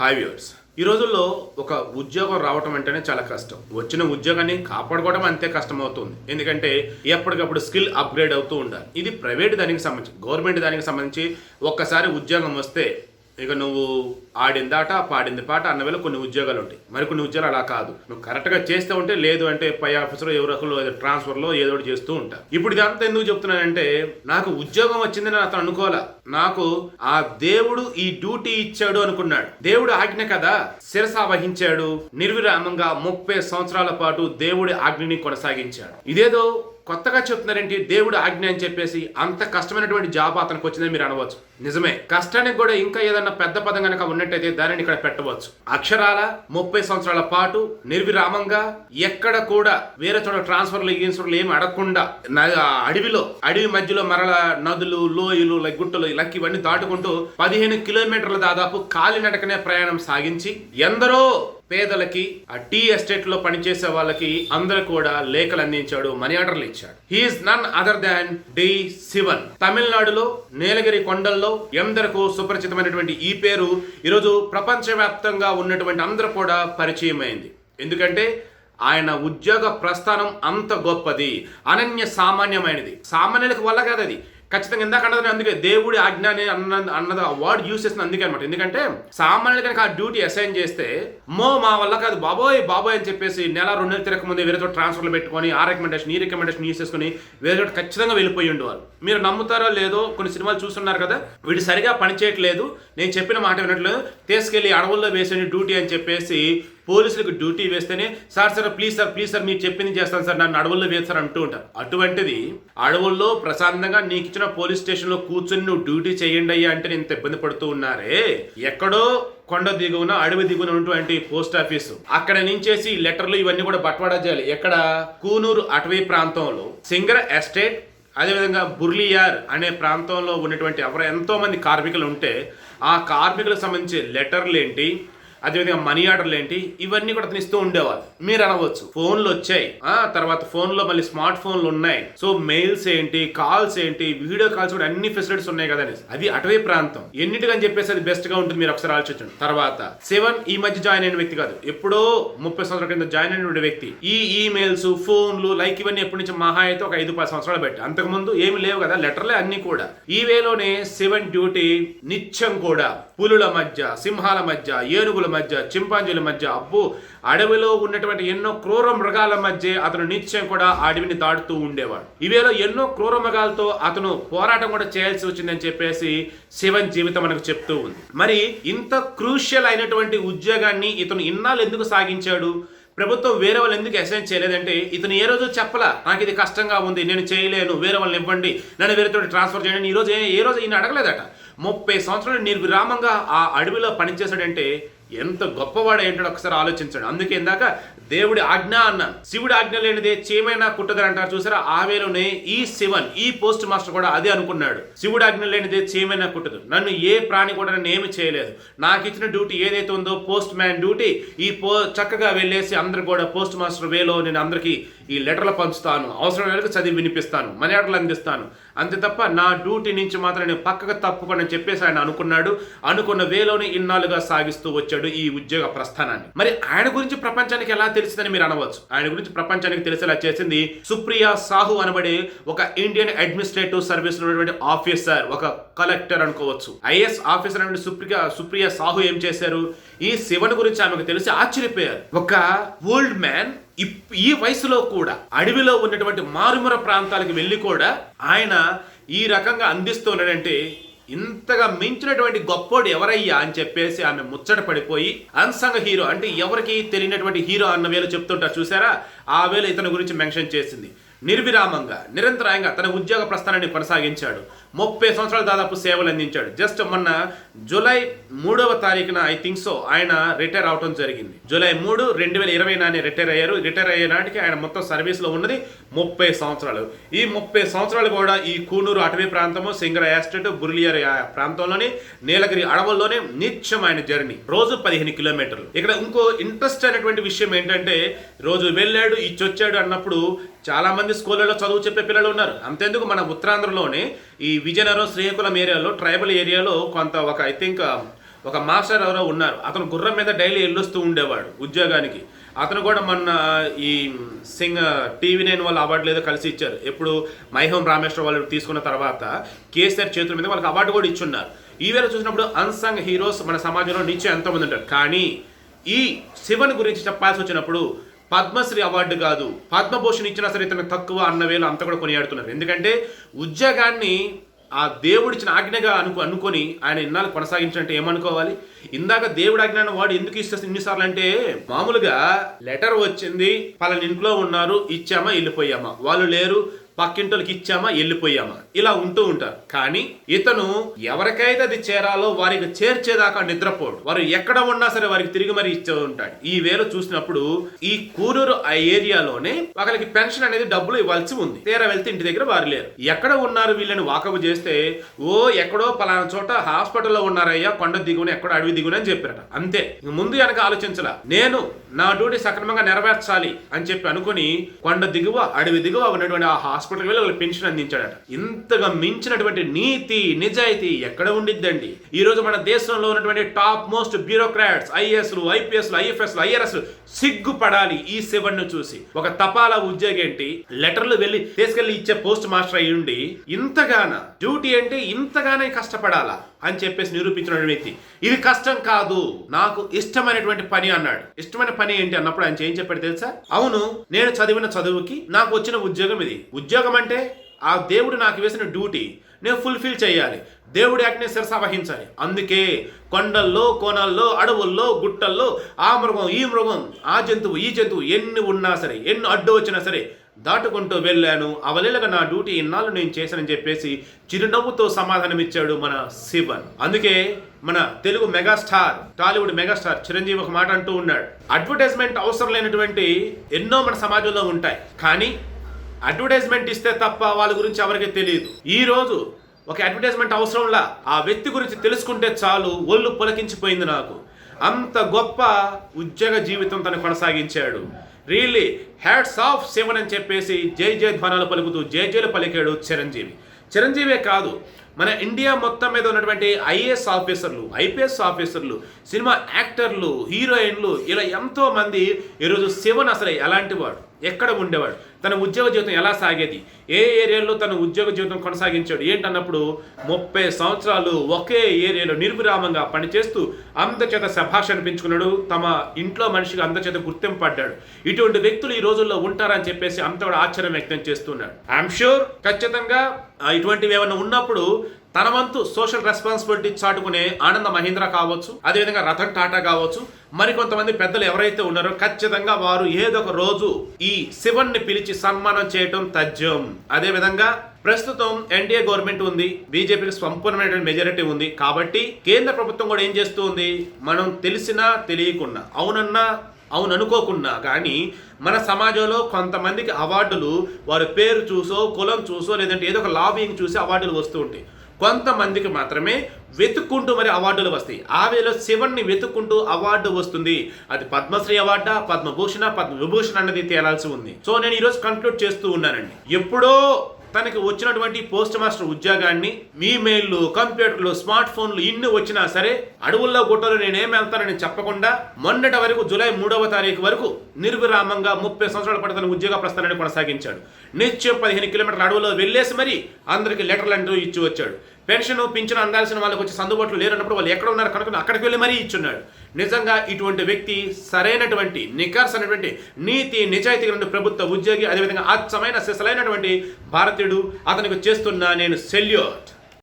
Hi viewers ఈ రోజుల్లో ఒక ఉద్యోగం రావటం అంటేనే చాలా కష్టం. వచ్చిన ఉద్యోగాన్ని కాపాడుకోవడం అంతే కష్టం అవుతుంది ఎందుకంటే ఎప్పటికప్పుడు స్కిల్ అప్గ్రేడ్ అవుతూ ఉండాలి. ఇది ప్రైవేట్ దానికి సంబంధించి గవర్నమెంట్ దానికి సంబంధించి ఒక్కసారి ఉద్యోగం వస్తే ఇక నువ్వు ఆడింది ఆట పాడింది పాట అన్న వేళ కొన్ని ఉద్యోగాలు ఉంటాయి. మరి కొన్ని ఉద్యోగాలు అలా కాదు. నువ్వు కరెక్ట్గా చేస్తూ ఉంటే లేదు అంటే పై ఆఫీసర్ ఎవరో ట్రాన్స్ఫర్లో ఏదో ఒకటి చేస్తూ ఉంటారు. ఇప్పుడు ఇదంతా ఎందుకు చెప్తున్నానంటే నాకు ఉద్యోగం వచ్చిందని అతను అనుకోవాలా? నాకు ఆ దేవుడు ఈ డ్యూటీ ఇచ్చాడు అనుకున్నాడు. దేవుడు ఆజ్ఞ కదా శిరస వహించాడు. నిర్విరామంగా ముప్పై సంవత్సరాల పాటు దేవుడి ఆజ్ఞని కొనసాగించాడు. ఇదేదో కొత్తగా చెప్తున్నారేంటి? దేవుడు ఆజ్ఞ అని చెప్పేసి అంత కష్టమైనటువంటి జాబ్ అతనికి వచ్చిందని మీరు అనవచ్చు. నిజమే. కష్టానికి కూడా ఇంకా ఏదన్నా పెద్ద పదం కనుక ఉన్నట్టయితే దానిని ఇక్కడ పెట్టవచ్చు. అక్షరాల ముప్పై సంవత్సరాల పాటు నిర్విరామంగా ఎక్కడ కూడా వేరే చోట ట్రాన్స్ఫర్లు గీన్స్ఫర్లు ఏమి అడగకుండా అడవిలో అడవి మధ్యలో మరల నదులు లోయలు గుట్టలు లక్ ఇవన్నీ దాటుకుంటూ పదిహేను కిలోమీటర్ల దాదాపు కాలినడకనే ప్రయాణం సాగించి ఎందరో పేదలకి ఆ టీ ఎస్టేట్లో పనిచేసే వాళ్ళకి అందరూ కూడా లేఖలు అందించాడు మనీ ఆర్డర్లు ఇచ్చాడు. He is none other than the Sivan తమిళనాడులో నీలగిరి కొండల్లో ఎందరకు సుపరిచితమైనటువంటి ఈ పేరు ఈరోజు ప్రపంచవ్యాప్తంగా ఉన్నటువంటి అందరూ కూడా పరిచయమైంది. ఎందుకంటే ఆయన ఉద్యోగ ప్రస్థానం అంత గొప్పది అనన్య సామాన్యమైనది. సామాన్యులకు వల్ల కాదు అది ఖచ్చితంగా ఇందాక అన్నది అందుకే దేవుడి ఆజ్ఞ అని అన్న అన్నది ఆ వర్డ్ యూస్ చేసిన అందుకే అనమాట ఎందుకంటే సామాన్యులు కనుక ఆ డ్యూటీ అసైన్ చేస్తే మో మా వల్ల కాదు బాబోయ్ బాబోయ్ అని చెప్పేసి నెల రెండు నెలలు తిరగక వేరే చోట ట్రాన్స్ఫర్లు పెట్టుకొని ఆ రికమెండేషన్ ఈ రికమెండేషన్ యూస్ చేసుకుని వేరే చోట ఖచ్చితంగా వెళ్ళిపోయి ఉండేవారు మీరు నమ్ముతారో లేదో కొన్ని సినిమాలు చూస్తున్నారు కదా వీడు సరిగా పనిచేయట్లేదు. నేను చెప్పిన మాట వినట్లేదు. తీసుకెళ్ళి అడవుల్లో వేసే డ్యూటీ అని చెప్పేసి పోలీసులకు డ్యూటీ వేస్తేనే sir sir please sir please sir మీరు చెప్పింది చేస్తాను సార్ నన్ను అడవుల్లో వేస్తారు అంటూ ఉంటారు. అటువంటిది అడవుల్లో ప్రశాంతంగా నీకు ఇచ్చిన పోలీస్ స్టేషన్లో కూర్చొని నువ్వు డ్యూటీ చేయండి అయ్యా అంటే నేను ఇంత ఇబ్బంది పడుతూ ఉన్నారే? ఎక్కడో కొండ దిగువన అడవి దిగువన ఉన్నటువంటి పోస్ట్ ఆఫీసు. అక్కడ నుంచేసి లెటర్లు ఇవన్నీ కూడా బట్వాడా చేయాలి. ఎక్కడ? కూనూరు అటవీ ప్రాంతంలో. సింగర ఎస్టేట్ అదేవిధంగా బుర్లియార్ అనే ప్రాంతంలో ఉన్నటువంటి ఎవరు ఎంతోమంది కార్మికులు ఉంటే ఆ కార్మికులకు సంబంధించి లెటర్లు ఏంటి? అదేవిధంగా మనీ ఆర్డర్లు ఏంటి? ఇవన్నీ కూడా అతను ఇస్తూ ఉండేవాళ్ళు. మీరు అనవచ్చు. ఫోన్లు వచ్చాయి. ఆ తర్వాత ఫోన్లో మళ్ళీ స్మార్ట్ ఫోన్లు ఉన్నాయి. సో మెయిల్స్ ఏంటి కాల్స్ ఏంటి వీడియో కాల్స్ కూడా అన్ని ఫెసిలిటీస్ ఉన్నాయి కదా అనేసి. అది అటవీ ప్రాంతం. ఎన్నిటికని చెప్పేసి అది బెస్ట్గా ఉంటుంది మీరు ఒకసారి ఆలోచించండి. తర్వాత సెవెన్ ఈ మధ్య జాయిన్ అయిన వ్యక్తి కాదు. ఎప్పుడో ముప్పై సంవత్సరాల కింద జాయిన్ అయిన వ్యక్తి. ఈ ఈమెయిల్స్ ఫోన్లు లైక్ ఇవన్నీ ఎప్పటి నుంచి మహా అయితే ఒక ఐదు పది సంవత్సరాలు పెట్టి అంతకుముందు ఏమి లేవు కదా లెటర్లే అన్ని కూడా. ఈ వేలోనే సెవెన్ డ్యూటీ నిత్యం కూడా పులుల మధ్య సింహాల మధ్య ఏనుగుల మధ్య చింపాంజీల మధ్య అబ్బో అడవిలో ఉన్నటువంటి ఎన్నో క్రూర మృగాల మధ్య అతను నిత్యం కూడా అడవిని దాటుతూ ఉండేవాడు. ఇవేలో ఎన్నో క్రూర మృగాలతో అతను పోరాటం కూడా చేయాల్సి వచ్చిందని చెప్పేసి శివన్ జీవితం మనకు చెప్తూ ఉంది. మరి ఇంత క్రూషియల్ అయినటువంటి ఉద్యోగాన్ని ఇతను ఇన్నాళ్ళు ఎందుకు సాగించాడు? ప్రభుత్వం వేరే వాళ్ళు ఎందుకు అసైన్ చేయలేదంటే ఇతను ఏ రోజు చెప్పలా నాకు ఇది కష్టంగా ఉంది నేను చేయలేను వేరే వాళ్ళని ఇవ్వండి నన్ను వేరేతో ట్రాన్స్ఫర్ చేయండి ఈ రోజు ఏ రోజు ఈయన అడగలేదట. ముప్పై సంవత్సరాలు నిర్విరామంగా ఆ అడవిలో పనిచేశాడంటే ఎంత గొప్పవాడు ఏంటో ఒకసారి ఆలోచించండి. అందుకే ఇందాక దేవుడి ఆజ్ఞ అన్నాను. శివుడి ఆజ్ఞ లేనిదే చేమైనా కుట్టదని అంటారు చూసారా? ఆవేలోనే ఈ శివన్ ఈ పోస్ట్ మాస్టర్ కూడా అదే అనుకున్నాడు. శివుడి ఆజ్ఞ లేనిదే చేమైనా కుట్టదు. నన్ను ఏ ప్రాణి కూడా నన్ను ఏమి చేయలేదు. నాకు ఇచ్చిన డ్యూటీ ఏదైతే ఉందో పోస్ట్ మ్యాన్ డ్యూటీ ఈ పో చక్కగా వెళ్ళేసి అందరు కూడా పోస్ట్ మాస్టర్ వేలో నేను అందరికీ ఈ లెటర్లు పంచుతాను. అవసరం మేరకు చదివి వినిపిస్తాను. మనీ ఆర్డర్లు అందిస్తాను. అంతే తప్ప నా డ్యూటీ నుంచి మాత్రం నేను పక్కకు తప్పుకొని అని చెప్పేసి ఆయన అనుకున్నాడు. అనుకున్న వేలోనే ఇన్నాళ్ళుగా సాగిస్తూ వచ్చాడు ఈ ఉద్యోగ ప్రస్థానాన్ని. మరి ఆయన గురించి ప్రపంచానికి ఎలా తెలిసిందని మీరు అనవచ్చు. ఆయన గురించి ప్రపంచానికి తెలిసేలా చేసింది సుప్రియా సాహు అనబడే ఒక ఇండియన్ అడ్మినిస్ట్రేటివ్ సర్వీస్ ఉన్నటువంటి ఆఫీసర్ ఒక కలెక్టర్ అనుకోవచ్చు. ఐఎస్ ఆఫీసర్ అనేటువంటి సుప్రియ సుప్రియ సాహు ఏం చేశారు? ఈ శివన్ గురించి ఆమెకు తెలిసి ఆశ్చర్యపోయారు. ఒక ఓల్డ్ మ్యాన్ ఈ వయసులో కూడా అడవిలో ఉన్నటువంటి మారుమూర ప్రాంతాలకు వెళ్ళి కూడా ఆయన ఈ రకంగా అందిస్తున్నాడంటే ఇంతగా మించినటువంటి గొప్పోడు ఎవరయ్యా అని చెప్పేసి ఆమె ముచ్చట పడిపోయి అన్సంగ హీరో అంటే ఎవరికి తెలియనటువంటి హీరో అన్న వేలు చెప్తుంటారు చూసారా? ఆ వేలు ఇతని గురించి మెన్షన్ చేసింది. నిర్విరామంగా నిరంతరాయంగా తన ఉద్యోగ ప్రస్థానాన్ని కొనసాగించాడు. ముప్పై సంవత్సరాలు దాదాపు సేవలు అందించాడు. జస్ట్ మొన్న జూలై మూడవ తారీఖున ఐ థింక్ సో ఆయన రిటైర్ అవటం జరిగింది. జూలై మూడు రెండు వేల ఇరవై నాని రిటైర్ అయ్యారు. రిటైర్ అయ్యే నాటికి ఆయన మొత్తం సర్వీస్లో ఉన్నది ముప్పై సంవత్సరాలు. ఈ ముప్పై సంవత్సరాలు కూడా ఈ కూనూరు అటవీ ప్రాంతము సింగర ఎస్టేట్ బుర్లియర్ ప్రాంతంలోని నీలగిరి అడవుల్లోనే నిత్యం ఆయన జర్నీ. రోజు పదిహేను కిలోమీటర్లు. ఇక్కడ ఇంకో ఇంట్రెస్ట్ అయినటువంటి విషయం ఏంటంటే రోజు వెళ్ళాడు ఇచ్చొచ్చాడు అన్నప్పుడు చాలామంది స్కూళ్ళలో చదువు చెప్పే పిల్లలు ఉన్నారు. అంతేందుకు మన ఉత్తరాంధ్రలోనే ఈ విజయనగరం శ్రీకాకుళం ఏరియాలో ట్రైబల్ ఏరియాలో కొంత ఒక ఐ థింక్ ఒక మాస్టర్ ఎవరో ఉన్నారు. అతను గుర్రం మీద డైలీ వెళ్ళొస్తూ ఉండేవాడు ఉద్యోగానికి. అతను కూడా మొన్న ఈ సింగ్ టీవీ నైన్ వాళ్ళు అవార్డు ఏదో కలిసి ఇచ్చారు. ఎప్పుడు మైహోం రామేశ్వర వాళ్ళు తీసుకున్న తర్వాత కేసీఆర్ చేతుల మీద వాళ్ళకి అవార్డు కూడా ఇచ్చున్నారు. ఈ వేళ చూసినప్పుడు అన్సంగ్ హీరోస్ మన సమాజంలో నిత్యం ఎంతోమంది ఉంటారు. కానీ ఈ శివన్ గురించి చెప్పాల్సి వచ్చినప్పుడు పద్మశ్రీ అవార్డు కాదు. పద్మభూషణ్ ఇచ్చినా సరే ఇతను తక్కువ అన్న వేలు అంతా కూడా కొనియాడుతున్నారు. ఎందుకంటే ఉద్యోగాన్ని ఆ దేవుడిచ్చిన ఆజ్ఞగా అనుకో అనుకొని ఆయన ఇన్నాళ్ళు కొనసాగించినట్టు ఏమనుకోవాలి? ఇందాక దేవుడు ఆజ్ఞాన వాడు ఎందుకు ఇస్తే ఇన్నిసార్లు అంటే మామూలుగా లెటర్ వచ్చింది పలాని ఇంట్లో ఉన్నారు ఇచ్చామా వెళ్ళిపోయామా. వాళ్ళు లేరు పక్కింటోళ్ళకి ఇచ్చామా వెళ్ళిపోయామా? ఇలా ఉంటూ ఉంటారు. కానీ ఇతను ఎవరికైతే అది చేరాలో వారికి చేర్చేదాకా నిద్రపోడు. వారు ఎక్కడ ఉన్నా సరే వారికి తిరిగి మరి ఇచ్చే ఉంటాడు. ఈ వేలు చూసినప్పుడు ఈ కూరూరు ఆ ఏరియాలోనే ఒకరికి పెన్షన్ అనేది డబ్బులు ఇవ్వాల్సి ఉంది. తీరా వెళ్తే ఇంటి దగ్గర వారు లేరు. ఎక్కడ ఉన్నారు వీళ్ళని వాకపు చేస్తే ఓ ఎక్కడో పలానా చోట హాస్పిటల్లో ఉన్నారయ్యా కొండ దిగుని ఎక్కడో అడవి దిగుని అని చెప్పారట. అంతే. ముందు వెనక ఆలోచించలా. నేను నా డ్యూటీ సక్రమంగా నెరవేర్చాలి అని చెప్పి అనుకుని కొండ దిగువ అడవి దిగువ ఉన్నటువంటి ఆ హాస్పిటల్కి వెళ్ళి వాళ్ళకి పెన్షన్ అందించాడట. ఇంతగా మించినటువంటి నీతి నిజాయితీ ఎక్కడ ఉండిద్దండి? ఈ రోజు మన దేశంలో ఉన్నటువంటి టాప్ మోస్ట్ బ్యూరోక్రాట్స్ ఐఏఎస్లు ఐపీఎస్లు ఐఎఫ్ఎస్లు ఐఆర్ఎస్లు సిగ్గుపడాలి ఈ శివన్ను చూసి. ఒక తపాలా ఉద్యోగి ఏంటి? లెటర్లు వెళ్ళి తీసుకెళ్ళి ఇచ్చే పోస్ట్ మాస్టర్ అయ్యుండి ఇంతగాన డ్యూటీ అంటే ఇంతగానే కష్టపడాలా? అని చెప్పేసి నిరూపించిన వ్యక్తి. ఇది కష్టం కాదు. నాకు ఇష్టమైనటువంటి పని అన్నాడు. ఇష్టమైన పని ఏంటి అన్నప్పుడు ఆయన ఏం చెప్పాడు తెలుసా? అవును నేను చదివిన చదువుకి నాకు వచ్చిన ఉద్యోగం ఇది. ఉద్యోగం అంటే ఆ దేవుడు నాకు వేసిన డ్యూటీ. నేను ఫుల్ఫిల్ చేయాలి. దేవుడి ఆజ్ఞ శిరస వహించాలి అందుకే కొండల్లో కోణాల్లో అడవుల్లో గుట్టల్లో ఆ మృగం ఈ మృగం ఆ జంతువు ఈ జంతువు ఎన్ని ఉన్నా సరే ఎన్ని అడ్డు వచ్చినా సరే దాటుకుంటూ వెళ్ళాను. అవలీలగా నా డ్యూటీ ఇన్నాళ్ళు నేను చేశానని చెప్పేసి చిరునవ్వుతో సమాధానం ఇచ్చాడు మన శివన్. అందుకే మన Telugu megastar Tollywood megastar Chiranjeevi ఒక మాట అంటూ ఉన్నాడు. అడ్వర్టైజ్మెంట్ అవసరం లేనటువంటి ఎన్నో మన సమాజంలో ఉంటాయి. కానీ అడ్వర్టైజ్మెంట్ ఇస్తే తప్ప వాళ్ళ గురించి ఎవరికి తెలియదు. ఈరోజు ఒక అడ్వర్టైజ్మెంట్ అవసరంలా ఆ వ్యక్తి గురించి తెలుసుకుంటే చాలు ఒళ్ళు పులకించిపోయింది నాకు. అంత గొప్ప ఉద్యోగ జీవితం తను కొనసాగించాడు. రియల్లీ హ్యాట్స్ ఆఫ్ సెవెన్ అని చెప్పేసి జై జయ ధ్వనాలు పలుకుతూ జై జయలు పలికాడు చిరంజీవి. చిరంజీవే కాదు మన ఇండియా మొత్తం మీద ఉన్నటువంటి ఐఏఎస్ ఆఫీసర్లు ఐపీఎస్ ఆఫీసర్లు సినిమా యాక్టర్లు హీరోయిన్లు ఇలా ఎంతో మంది ఈరోజు శివన్ అసలు ఎలాంటి వాడు. ఎక్కడ ఉండేవాడు? తన ఉద్యోగ జీవితం ఎలా సాగేది? ఏ ఏరియాలో తన ఉద్యోగ జీవితం కొనసాగించాడు? ఏంటన్నప్పుడు ముప్పై సంవత్సరాలు ఒకే ఏరియాలో నిర్విరామంగా పనిచేస్తూ అందచేత శభాష అనిపించుకున్నాడు తమ ఇంట్లో మనిషిగా అందచేత గుర్తింపు పడ్డాడు. ఇటువంటి వ్యక్తులు ఈ రోజుల్లో ఉంటారని చెప్పేసి అంత కూడా ఆశ్చర్యం వ్యక్తం చేస్తున్నాడు. ఐఎమ్ షూర్ ఖచ్చితంగా ఇటువంటివి ఏమైనా ఉన్నప్పుడు తన వంతు సోషల్ రెస్పాన్సిబిలిటీ చాటుకునే ఆనంద మహీంద్ర కావచ్చు అదేవిధంగా రతన్ టాటా కావచ్చు. మరికొంతమంది పెద్దలు ఎవరైతే ఉన్నారో ఖచ్చితంగా వారు ఏదో ఒక రోజు ఈ శివన్ని పిలిచి సన్మానం చేయటం తథ్యం. అదేవిధంగా ప్రస్తుతం ఎన్డీఏ గవర్నమెంట్ ఉంది బీజేపీకి సంపూర్ణమైన మెజారిటీ ఉంది. కాబట్టి కేంద్ర ప్రభుత్వం కూడా ఏం చేస్తూ ఉంది మనం తెలిసినా తెలియకున్నా అవునన్నా అవును అనుకోకున్నా కానీ మన సమాజంలో కొంతమందికి అవార్డులు వారి పేరు చూసో కులం చూసో లేదంటే ఏదో ఒక లాబింగ్ చూసి అవార్డులు వస్తూ ఉంటాయి. కొంతమందికి మాత్రమే వెతుక్కుంటూ మరి అవార్డులు వస్తాయి. ఆ వేలో శివన్ని వెతుక్కుంటూ అవార్డు వస్తుంది. అది పద్మశ్రీ అవార్డా పద్మభూషణ పద్మ విభూషణ్ అన్నది తేలాల్సి ఉంది. సో నేను ఈరోజు కంక్లూడ్ చేస్తూ ఉన్నానండి. ఎప్పుడో తనకి వచ్చినటువంటి పోస్ట్ మాస్టర్ ఉద్యోగాన్ని ఈమెయిల్లు కంప్యూటర్లు స్మార్ట్ ఫోన్లు ఇన్ని వచ్చినా సరే అడవుల్లో గుట్టలు నేనేం వెళ్తానని చెప్పకుండా మొన్నటి వరకు జూలై మూడవ తారీఖు వరకు నిర్విరామంగా ముప్పై సంవత్సరాల పాటు తన ఉద్యోగ ప్రస్థానాన్ని కొనసాగించాడు. నిత్యం పదిహేను కిలోమీటర్ల అడవుల్లో వెళ్ళేసి మరి అందరికి లెటర్లు అంటూ ఇచ్చి వచ్చాడు. పెన్షన్ పింఛను అందాల్సిన వాళ్ళకి వచ్చి అందుబాటులో లేరన్నప్పుడు వాళ్ళు ఎక్కడ ఉన్నారు కనుక అక్కడికి వెళ్ళి మరీ ఇచ్చున్నాడు. నిజంగా ఇటువంటి వ్యక్తి సరైనటువంటి నికర్సనటువంటి అనేటువంటి నీతి నిజాయితీ ఉన్న ప్రభుత్వ ఉద్యోగి అదేవిధంగా అచ్చమైన సిసలైనటువంటి భారతీయుడు అతనికి చేస్తున్న నేను సెల్యూట్.